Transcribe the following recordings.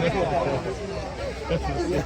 没错。要事。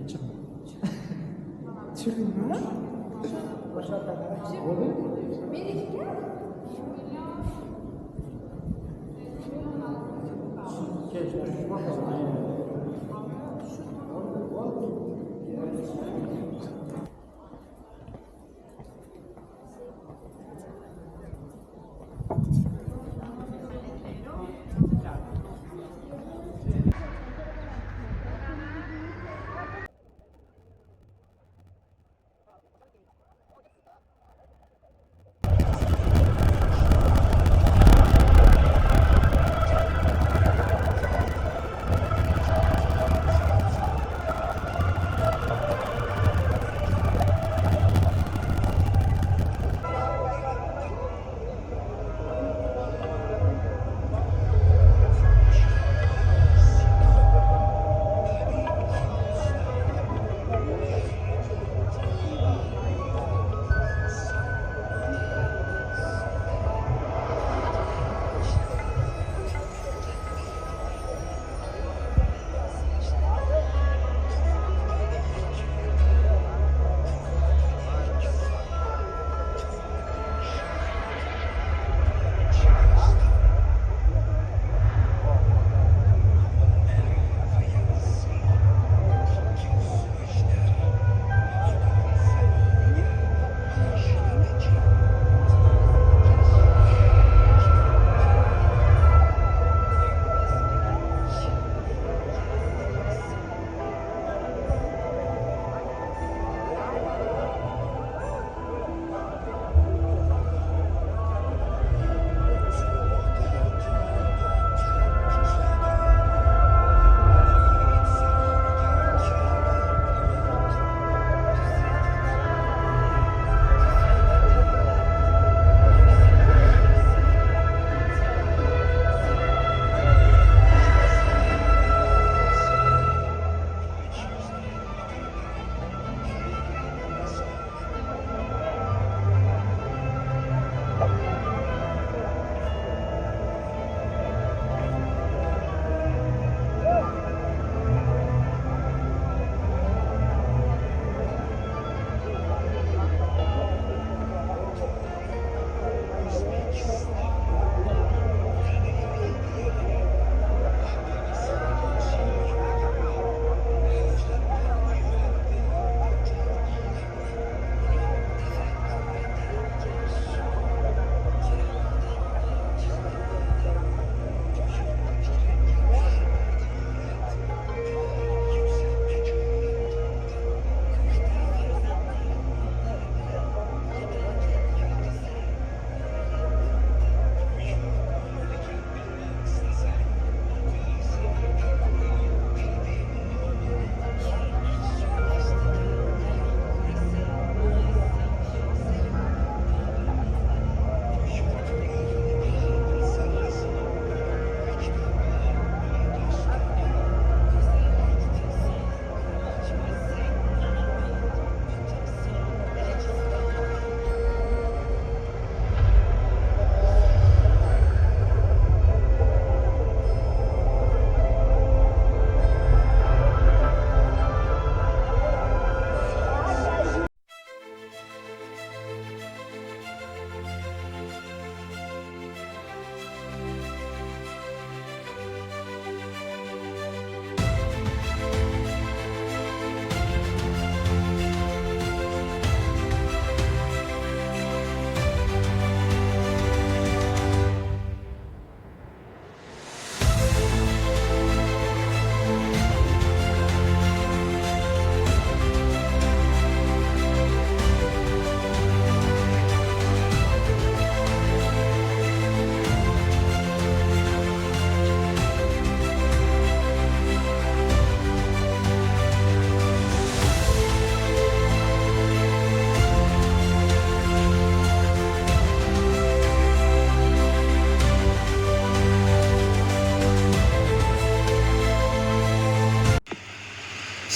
Geçim. Çürüdün mü? Melih gel. Geç,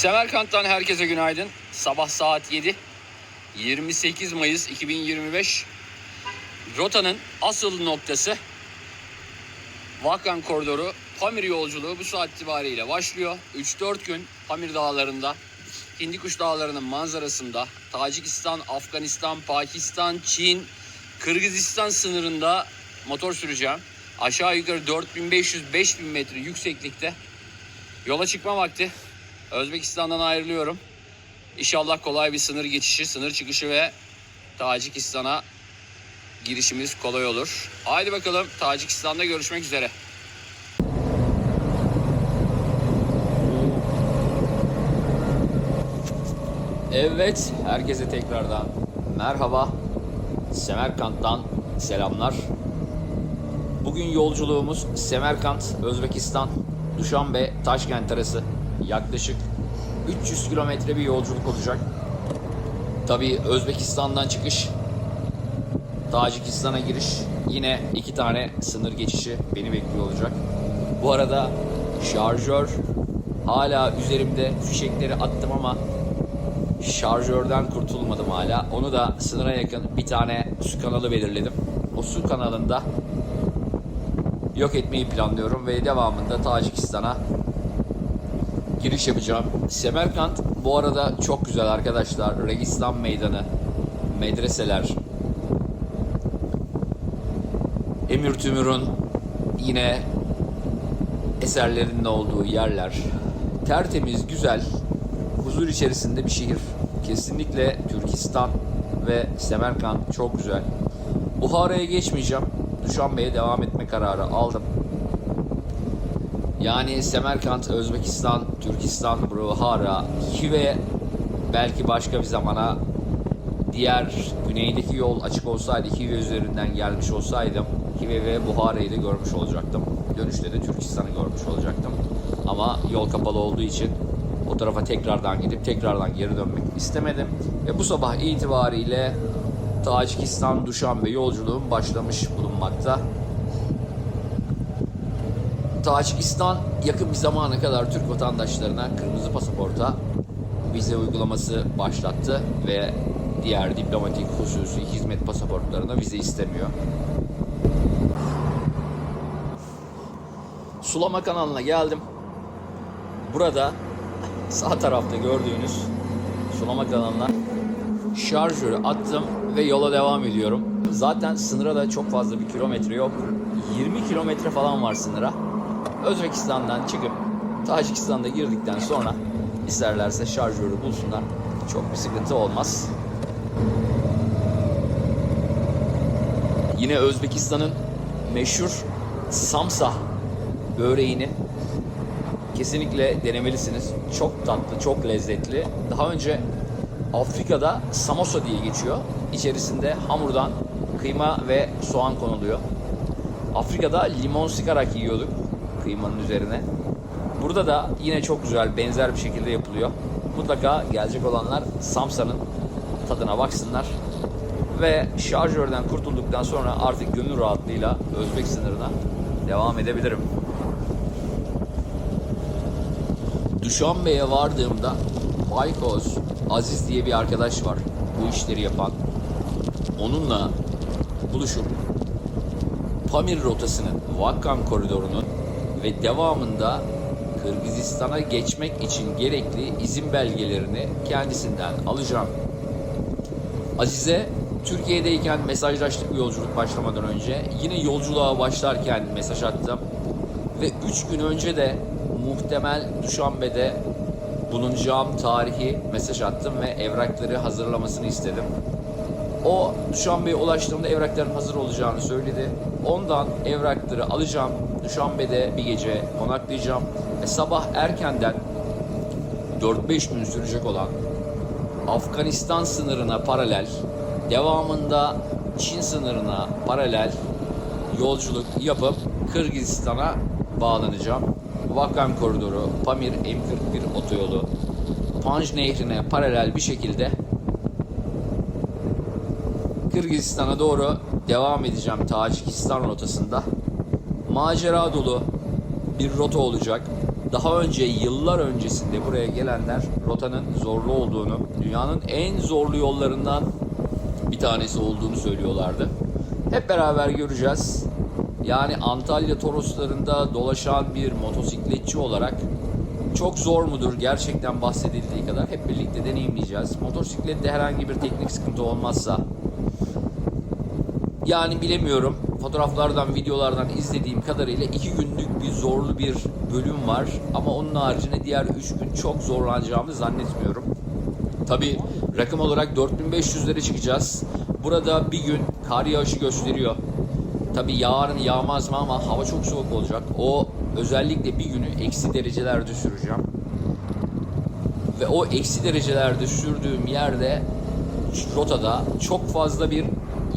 Semerkant'tan herkese günaydın. Sabah saat 7. 28 Mayıs 2025. Rotanın asıl noktası Vakkan koridoru Pamir yolculuğu bu saat itibariyle başlıyor. 3-4 gün Pamir dağlarında, Hindikuş dağlarının manzarasında, Tacikistan, Afganistan, Pakistan, Çin, Kırgızistan sınırında motor süreceğim. Aşağı yukarı 4500-5000 metre yükseklikte yola çıkma vakti. Özbekistan'dan ayrılıyorum. İnşallah kolay bir sınır geçişi, sınır çıkışı ve Tacikistan'a girişimiz kolay olur. Haydi bakalım Tacikistan'da görüşmek üzere. Evet, herkese tekrardan merhaba. Semerkant'tan selamlar. Bugün yolculuğumuz Semerkant, Özbekistan, Duşanbe, Taşkent arası yaklaşık 300 kilometre bir yolculuk olacak. Tabii Özbekistan'dan çıkış, Tacikistan'a giriş, yine iki tane sınır geçişi beni bekliyor olacak. Bu arada şarjör hala üzerimde fişekleri attım ama şarjörden kurtulmadım hala. Onu da sınıra yakın bir tane su kanalı belirledim. O su kanalında yok etmeyi planlıyorum ve devamında Tacikistan'a giriş yapacağım. Semerkant bu arada çok güzel arkadaşlar. Registan Meydanı, medreseler, Emir Tümür'ün yine eserlerinin olduğu yerler. Tertemiz, güzel, huzur içerisinde bir şehir. Kesinlikle Türkistan ve Semerkant çok güzel. Buhara'ya geçmeyeceğim. Duşanbe'ye devam etme kararı aldım. Yani Semerkant, Özbekistan, Türkistan, Buhara, Hive belki başka bir zamana diğer güneydeki yol açık olsaydı Hive üzerinden gelmiş olsaydım Hive ve Buhara'yı da görmüş olacaktım. Dönüşte de Türkistan'ı görmüş olacaktım. Ama yol kapalı olduğu için o tarafa tekrardan gidip tekrardan geri dönmek istemedim. Ve bu sabah itibariyle Tacikistan Duşanbe yolculuğum başlamış bulunmakta. Tacikistan yakın bir zamana kadar Türk vatandaşlarına kırmızı pasaporta vize uygulaması başlattı ve diğer diplomatik hususi hizmet pasaportlarına vize istemiyor. Sulama kanalına geldim. Burada sağ tarafta gördüğünüz sulama kanalına şarjörü attım ve yola devam ediyorum. Zaten sınıra da çok fazla bir kilometre yok. 20 kilometre falan var sınıra. Özbekistan'dan çıkıp Tacikistan'da girdikten sonra isterlerse şarjörü bulsunlar. Çok bir sıkıntı olmaz. Yine Özbekistan'ın meşhur Samsa böreğini kesinlikle denemelisiniz. Çok tatlı, çok lezzetli. Daha önce Afrika'da samosa diye geçiyor. İçerisinde hamurdan kıyma ve soğan konuluyor. Afrika'da limon sıkarak yiyorduk kıymanın üzerine. Burada da yine çok güzel, benzer bir şekilde yapılıyor. Mutlaka gelecek olanlar Samsa'nın tadına baksınlar. Ve şarjörden kurtulduktan sonra artık gönül rahatlığıyla Özbek sınırına devam edebilirim. Duşanbe'ye vardığımda Baykoz Aziz diye bir arkadaş var. Bu işleri yapan. Onunla buluşup Pamir rotasının Vakkan koridorunun ve devamında Kırgızistan'a geçmek için gerekli izin belgelerini kendisinden alacağım. Azize Türkiye'deyken mesajlaştık bu yolculuk başlamadan önce. Yine yolculuğa başlarken mesaj attım. Ve 3 gün önce de muhtemel Duşanbe'de bulunacağım tarihi mesaj attım ve evrakları hazırlamasını istedim. O Duşanbe'ye ulaştığımda evrakların hazır olacağını söyledi. Ondan evrakları alacağım. Duşanbe'de bir gece konaklayacağım. Ve sabah erkenden 4-5 gün sürecek olan Afganistan sınırına paralel, devamında Çin sınırına paralel yolculuk yapıp Kırgızistan'a bağlanacağım. Vakkan koridoru, Pamir M41 otoyolu, Panj Nehri'ne paralel bir şekilde Kırgızistan'a doğru devam edeceğim Tacikistan rotasında. Macera dolu bir rota olacak. daha önce yıllar öncesinde buraya gelenler rotanın zorlu olduğunu, dünyanın en zorlu yollarından bir tanesi olduğunu söylüyorlardı. Hep beraber göreceğiz. Yani Antalya Toroslarında dolaşan bir motosikletçi olarak çok zor mudur gerçekten bahsedildiği kadar hep birlikte deneyimleyeceğiz. Motosiklette herhangi bir teknik sıkıntı olmazsa yani bilemiyorum. Fotoğraflardan, videolardan izlediğim kadarıyla iki günlük bir zorlu bir bölüm var. Ama onun haricinde diğer üç gün çok zorlanacağımı zannetmiyorum. Tabi rakım olarak 4500'lere çıkacağız. Burada bir gün kar yağışı gösteriyor. Tabi mı yağmaz mı ama hava çok soğuk olacak. O özellikle bir günü eksi derecelerde süreceğim. Ve o eksi derecelerde sürdüğüm yerde rotada çok fazla bir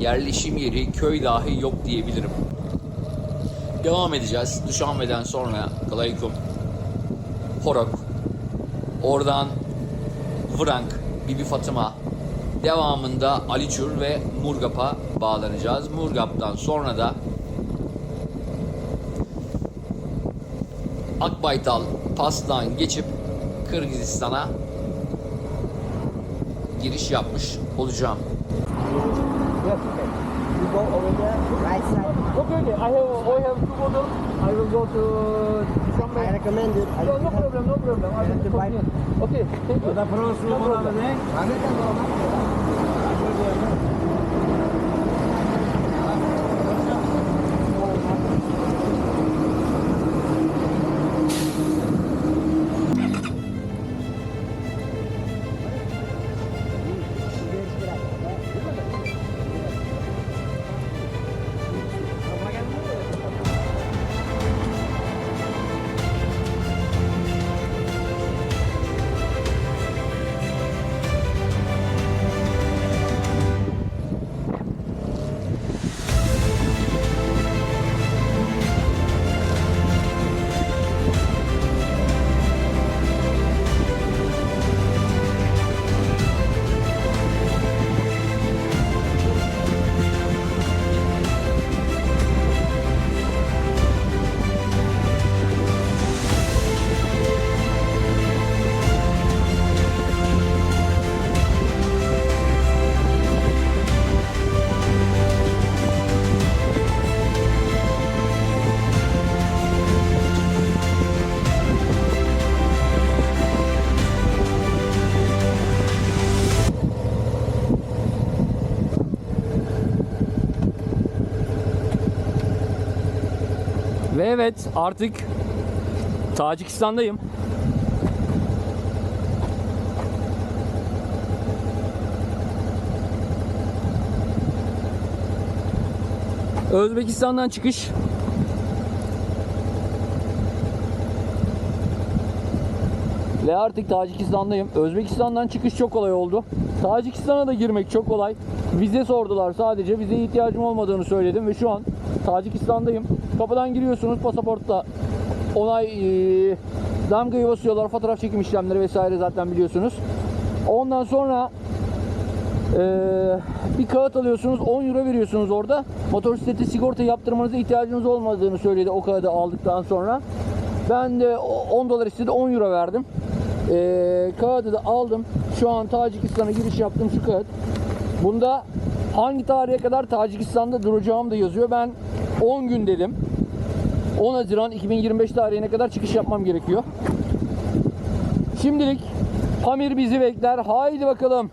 yerleşim yeri, köy dahi yok diyebilirim. Devam edeceğiz. Duşanbe'den sonra Kalaykum, Horok, oradan Vrank, Bibi Fatıma, devamında Aliçur ve Murgap'a bağlanacağız. Murgap'tan sonra da Akbaytal Pas'tan geçip Kırgızistan'a giriş yapmış olacağım. Right side. Okay, okay. I have, I have two bottles. I will go to I somewhere. recommend it. I No, no problem, no problem. I will continue. Okay, thank you. Evet artık Tacikistan'dayım. Özbekistan'dan çıkış. Ve artık Tacikistan'dayım. Özbekistan'dan çıkış çok kolay oldu. Tacikistan'a da girmek çok kolay. Vize sordular sadece. Vizeye ihtiyacım olmadığını söyledim ve şu an Tacikistan'dayım. Kapıdan giriyorsunuz pasaportla onay e, damgayı basıyorlar. Fotoğraf çekim işlemleri vesaire zaten biliyorsunuz. Ondan sonra e, bir kağıt alıyorsunuz 10 euro veriyorsunuz orada. Motosikleti sigorta yaptırmanıza ihtiyacınız olmadığını söyledi o kağıdı aldıktan sonra. Ben de o- 10 dolar istedi 10 euro verdim. E, kağıdı da aldım. Şu an Tacikistan'a giriş yaptım şu kağıt. Bunda hangi tarihe kadar Tacikistan'da duracağım da yazıyor. Ben 10 gün dedim. 10 Haziran 2025 tarihine kadar çıkış yapmam gerekiyor. Şimdilik Pamir bizi bekler. Haydi bakalım.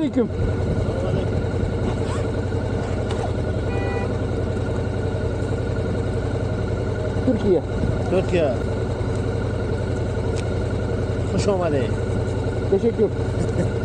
Selamünaleyküm. Türkiye. Türkiye. Hoş olmadı. Teşekkür.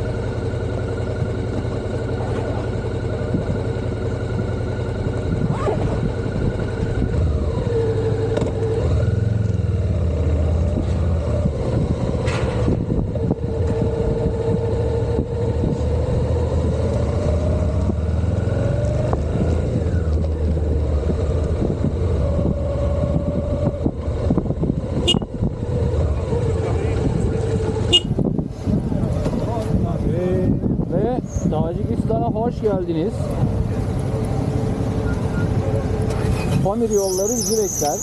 Ve Tacikistan'a hoş geldiniz. Pamir yolları bizi bekler.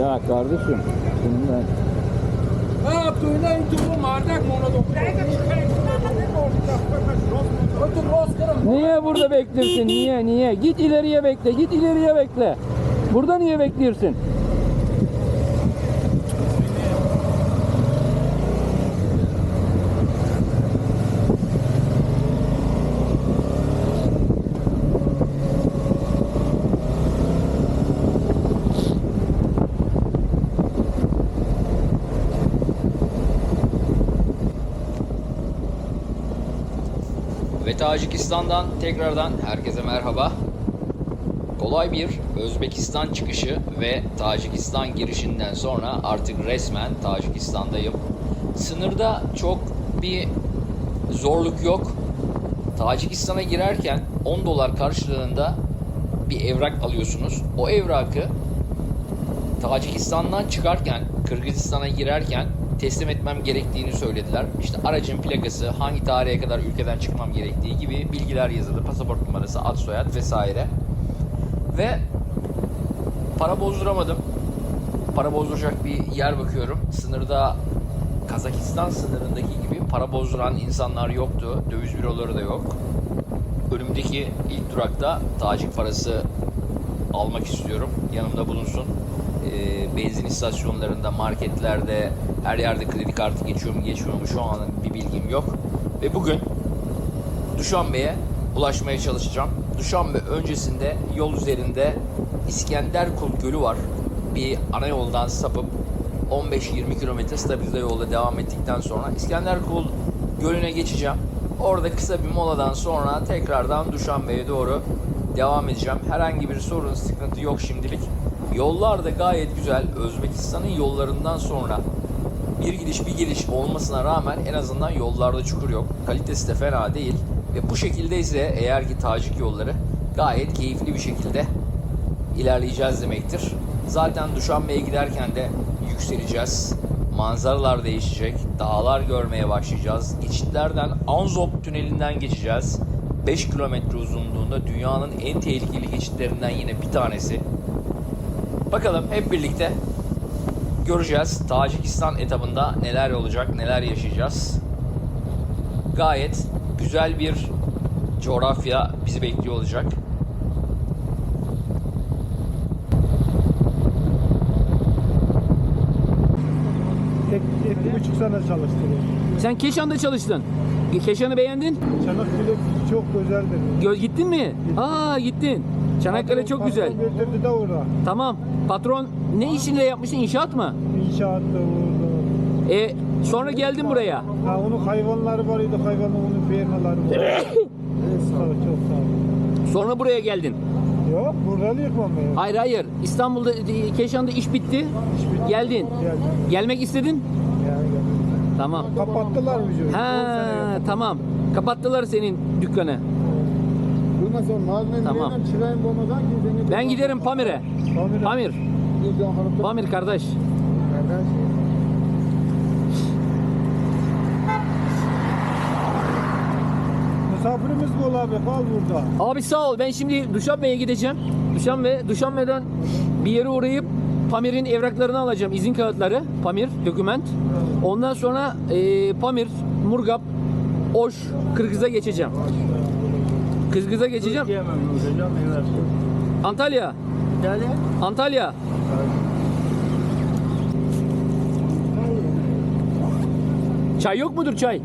Ya kardeşim, şimdi Niye burada beklersin? Niye? Niye? Git ileriye bekle. Git ileriye bekle. Burada niye bekliyorsun? Tacikistan'dan tekrardan herkese merhaba. Kolay bir Özbekistan çıkışı ve Tacikistan girişinden sonra artık resmen Tacikistan'dayım. Sınırda çok bir zorluk yok. Tacikistan'a girerken 10 dolar karşılığında bir evrak alıyorsunuz. O evrakı Tacikistan'dan çıkarken, Kırgızistan'a girerken teslim etmem gerektiğini söylediler. İşte aracın plakası, hangi tarihe kadar ülkeden çıkmam gerektiği gibi bilgiler yazılı. Pasaport numarası, ad soyad vesaire. Ve para bozduramadım. Para bozduracak bir yer bakıyorum. Sınırda Kazakistan sınırındaki gibi para bozduran insanlar yoktu. Döviz büroları da yok. Önümdeki ilk durakta Tacik parası almak istiyorum. Yanımda bulunsun. Ee, benzin istasyonlarında, marketlerde, her yerde kredi kartı geçiyor mu geçmiyor mu şu an bir bilgim yok. Ve bugün Duşanbe'ye ulaşmaya çalışacağım. Duşanbe öncesinde yol üzerinde İskenderkul Gölü var. Bir ana yoldan sapıp 15-20 kilometre stabilize yolda devam ettikten sonra İskenderkul Gölü'ne geçeceğim. Orada kısa bir moladan sonra tekrardan Duşanbe'ye doğru devam edeceğim. Herhangi bir sorun, sıkıntı yok şimdilik. Yollar da gayet güzel. Özbekistan'ın yollarından sonra bir gidiş bir geliş olmasına rağmen en azından yollarda çukur yok. Kalitesi de fena değil. Ve bu şekilde ise eğer ki Tacik yolları gayet keyifli bir şekilde ilerleyeceğiz demektir. Zaten Duşanbe'ye giderken de yükseleceğiz. Manzaralar değişecek. Dağlar görmeye başlayacağız. Geçitlerden Anzop tünelinden geçeceğiz. 5 kilometre uzunluğunda dünyanın en tehlikeli geçitlerinden yine bir tanesi. Bakalım hep birlikte göreceğiz. Tacikistan etabında neler olacak, neler yaşayacağız. Gayet güzel bir coğrafya bizi bekliyor olacak. Tek, iki buçuk sene çalıştım. Sen Keşan'da çalıştın. Keşan'ı beğendin? Çanakkale çok güzeldir. Gö- gittin mi? Aa gittin. Çanakkale çok güzel. Götürdü de orada. Tamam. Patron ne işinle yapmışsın? İnşaat mı? İnşaatta orada. E sonra geldin buraya. Ha onun hayvanları var idi. Hayvanın onun firmaları var. evet, sağ ol, çok sağ ol. Sonra buraya geldin. Yok buradan yıkmam ben. Hayır hayır. İstanbul'da e, Keşan'da iş bitti. Geldin. Geldim. Gelmek istedin. Yani, geldim. Tamam. Kapattılar bizi. Ha tamam. Kapattılar senin dükkanı. Bundan sonra malzemeyi Tamam. tamam. çırayın bulmadan ki Ben giderim Pamir'e. Pamir. Pamir. Pamir kardeş. Misafirimiz bol abi kal burada. Abi sağ ol. Ben şimdi Duşanbe'ye gideceğim. Duşanbe, Duşanbe'den bir yere uğrayıp Pamir'in evraklarını alacağım. izin kağıtları. Pamir, doküment. Ondan sonra e, Pamir, Murgap, Oş, Kırgız'a geçeceğim. Kırgız'a geçeceğim. Antalya. Antalya. Çay yok mudur çay?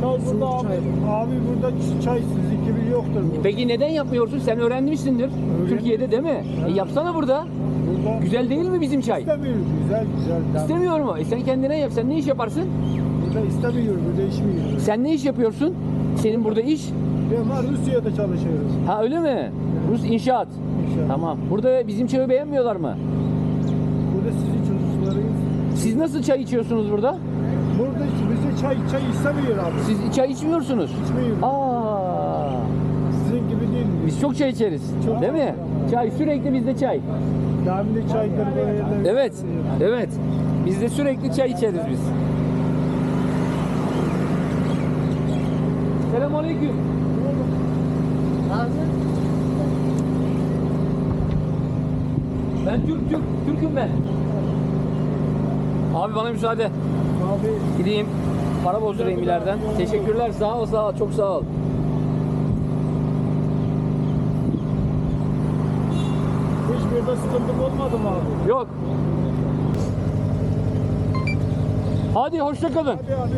Çay burada abi. Abi burada çay sizinki bir yoktur. Peki neden yapmıyorsun? Sen öğrenmişsindir. Türkiye'de değil mi? E yapsana burada. Burada Güzel değil mi bizim çay? istemiyor. Güzel güzel. İstemiyor mu? E sen kendine yap. Sen ne iş yaparsın? Burada istemiyor. Burada içmiyor. Sen ne iş yapıyorsun? Senin burada iş? Ama Rusya'da çalışıyoruz. Ha öyle mi? Rus inşaat. İnşallah. Tamam. Burada bizim çayı beğenmiyorlar mı? Burada sizin çocuklarınız. Siz nasıl çay içiyorsunuz burada? Burada bize çay çay istemiyor abi. Siz çay içmiyorsunuz. İçmiyor. Aa, Sizin gibi değil. biz çok çay içeriz. Çok. Değil mi? Çay sürekli bizde çay. Damlı çaydır böyle. Evet. Evet. Bizde sürekli çay içeriz biz. Selamünaleyküm. Ben Türk, Türk, Türk'üm ben. Abi bana müsaade. Abi Gideyim. Para bozdurayım ileriden. Teşekkürler. Sağ ol, sağ ol. Çok sağ ol. hiçbirde sıkıntı olmadı mı abi? Yok. Hadi hoşça kalın. Hadi abi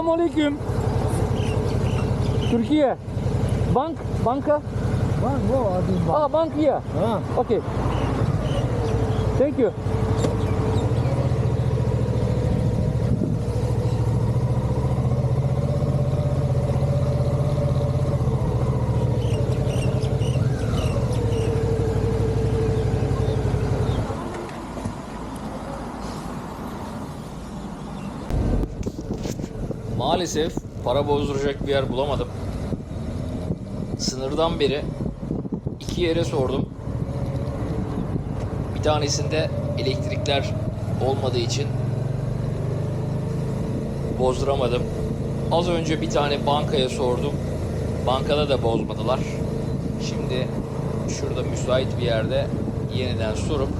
görüşürüz. Selamünaleyküm. Türkiye. Bank, banka. Var bu abi. Ah, bank here. Ha. Okay. Thank you. Maalesef para bozduracak bir yer bulamadım. Sınırdan beri iki yere sordum. Bir tanesinde elektrikler olmadığı için bozduramadım. Az önce bir tane bankaya sordum. Bankada da bozmadılar. Şimdi şurada müsait bir yerde yeniden sorup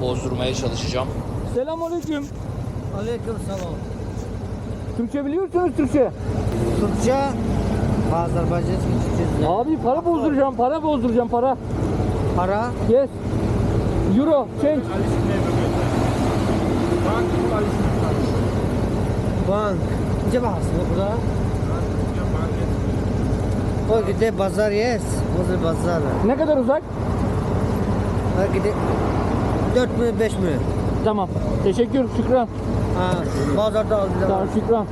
bozdurmaya çalışacağım. Selamünaleyküm. Aleyküm selam. Türkçe biliyorsunuz Türkçe. Türkçe, Azerbaycan Türkçe. Abi para bozduracağım, para bozduracağım para. Para, Yes. Euro, change. bank. Nece bahasını burada? O gide bazar yes. Bazar bazar. Ne kadar uzak? O gide 4 mü 5 mü? Tamam. Teşekkür, şükran. ਹਾਂ ਬਹੁਤ ਜ਼ਿਆਦਾ ਦਰਸ਼ਿਕਾ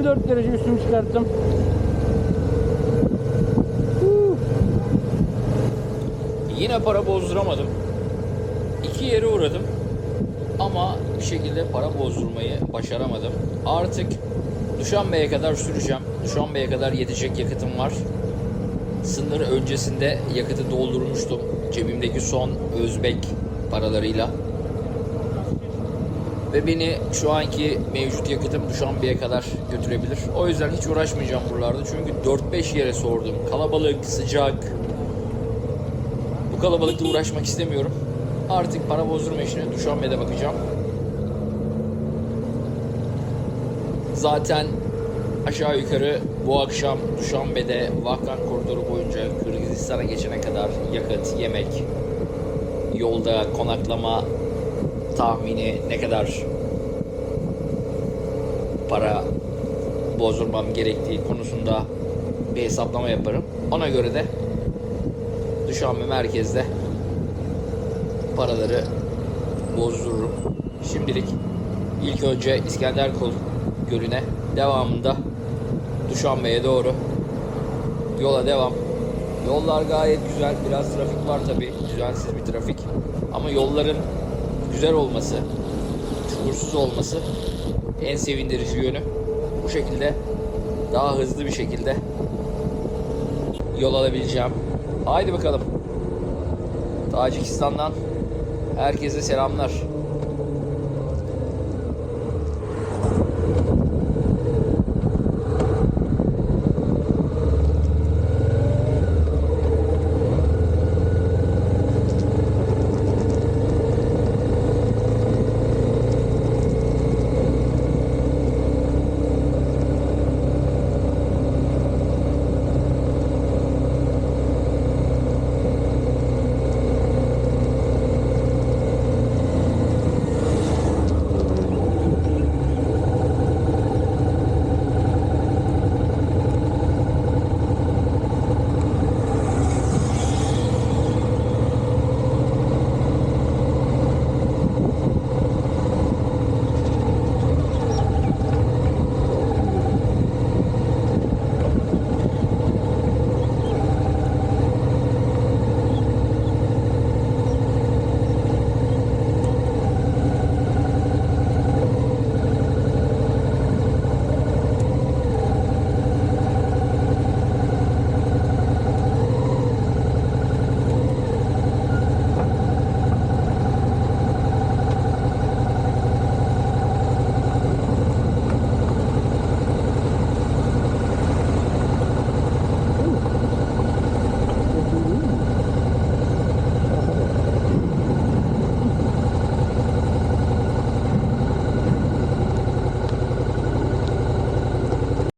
24 derece üstümü çıkarttım. Yine para bozduramadım. İki yere uğradım. Ama bir şekilde para bozdurmayı başaramadım. Artık Duşanbe'ye kadar süreceğim. Duşanbe'ye kadar yetecek yakıtım var. Sınır öncesinde yakıtı doldurmuştum. Cebimdeki son Özbek paralarıyla. Ve beni şu anki mevcut yakıtım Duşanbe'ye kadar götürebilir. O yüzden hiç uğraşmayacağım buralarda. Çünkü 4-5 yere sordum. Kalabalık, sıcak. Bu kalabalıkla uğraşmak istemiyorum. Artık para bozdurma işine Duşanbe'de bakacağım. Zaten aşağı yukarı bu akşam Duşanbe'de Vakkan koridoru boyunca Kırgızistan'a geçene kadar yakıt, yemek, yolda konaklama tahmini ne kadar para bozdurmam gerektiği konusunda bir hesaplama yaparım. Ona göre de Duşanbe merkezde paraları bozdururum. Şimdilik ilk önce İskenderkul Gölü'ne devamında Duşanbe'ye doğru yola devam. Yollar gayet güzel. Biraz trafik var tabi. Düzensiz bir trafik. Ama yolların güzel olması, çukursuz olması en sevindirici yönü. Bu şekilde daha hızlı bir şekilde yol alabileceğim. Haydi bakalım. Tacikistan'dan herkese selamlar.